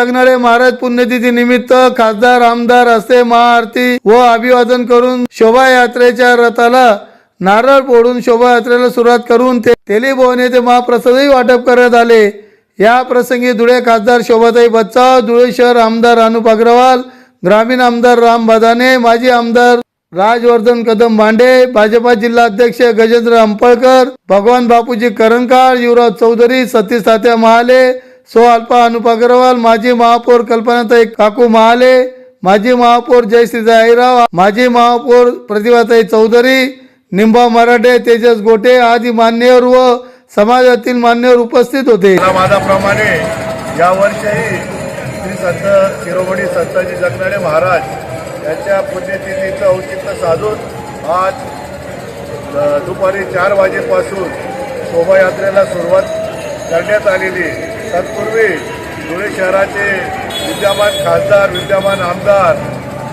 लागणारे महाराज पुण्यतिथी निमित्त. खासदार आमदार असे महाआरती व अभिवादन करून शोभायात्रेच्या रथाला नारळ फोडून शोभायात्रेला सुरुवात करून ते तेलीभवन येथे महाप्रसादही वाटप करण्यात आले. या प्रसंगी धुळे खासदार शोभाताई बच्चाव धुळे शहर आमदार अनुप अग्रवाल ग्रामीण आमदार राम बदाने माजी आमदार राजवर्धन कदम भांडे भाजपा जिल्हा अध्यक्ष गजेंद्र अंपळकर भगवान बापूजी करंकाळ युवराज चौधरी सतीश तात्या महाले सो अल्पा अनुप अग्रवाल माजी महापौर कल्पनाताई काकू महाले माजी महापौर जयश्री आईराव माजी महापौर प्रतिभाताई चौधरी निंबा मराठे तेजस गोटे आदी मान्यवर व समाजातील मान्यवर उपस्थित होते वादाप्रमाणे यावर्षीही श्री संत शिरोमणी संताजी जगनाडे महाराज यांच्या पुण्यतिथीचं औचित्य साधून आज दुपारी चार वाजेपासून शोभायात्रेला सुरुवात करण्यात आलेली आहे. तत्पूर्वी धुळे शहराचे विद्यमान खासदार विद्यमान आमदार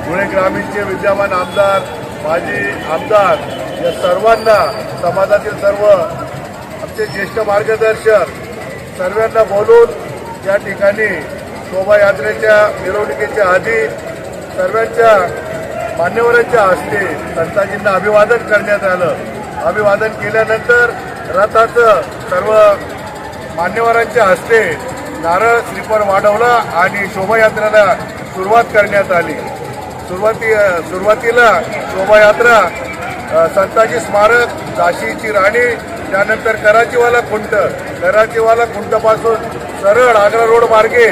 धुळे ग्रामीणचे विद्यमान आमदार माजी आमदार या सर्वांना समाजातील सर्व आमचे ज्येष्ठ मार्गदर्शक सर्वांना बोलून या ठिकाणी शोभायात्रेच्या मिरवणुकीच्या आधी सर्वांच्या मान्यवरांच्या हस्ते संताजींना अभिवादन करण्यात आलं. अभिवादन केल्यानंतर रथाचं सर्व मान्यवरांच्या हस्ते नारळ श्रीफळ वाढवला आणि शोभायात्रेला सुरुवात करण्यात आली. सुरुवाती सुरुवातीला शोभायात्रा संताजी स्मारक झाशीची राणी त्यानंतर कराचीवाला खुंट. कराचीवाला खुंटपासून सरळ आग्रा रोड मार्गे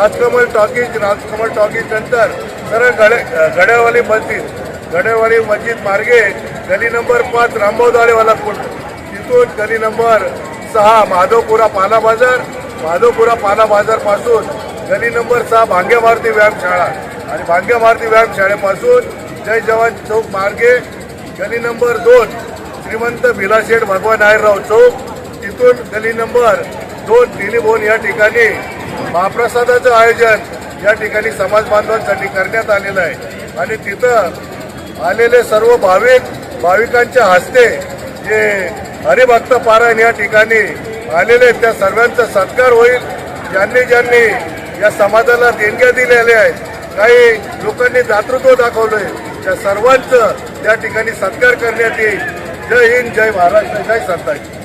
राजकमल टॉकीज राजकमल टॉकीज नंतर सरळ गडे गडेवाली मस्जिद गडेवाली मस्जिद मार्गे गली नंबर पाच रामभाऊदाळेवाला खुंट. तिथून गली नंबर सहा माधवपुरा पाला बाजार माधवपुरा पाला बाजारपासून गली नंबर सहा भांग्या मारुती व्यायामशाळा आणि भांग्या मारुती व्यायामशाळेपासून जय जवान चौक मार्गे गली नंबर दोन श्रीमंत भिलाशेठ भगवान नायरराव चौक. तिथून गली नंबर दोन टेलिफोन या ठिकाणी महाप्रसादाचं आयोजन या ठिकाणी समाज बांधवांसाठी करण्यात आलेलं आहे. आणि तिथं आलेले सर्व भाविक भाविकांच्या हस्ते जे हरिभक्त पारायण या ठिकाणी आलेले आहेत, त्या सर्वांचा सत्कार होईल. ज्यांनी ज्यांनी या समाजाला देणग्या दिलेल्या आहेत काही लोकांनी दातृत्व दाखवलंय त्या सर्वांचं त्या ठिकाणी सत्कार करण्यात येईल. जय हिंद जय महाराष्ट्र जय संताजी.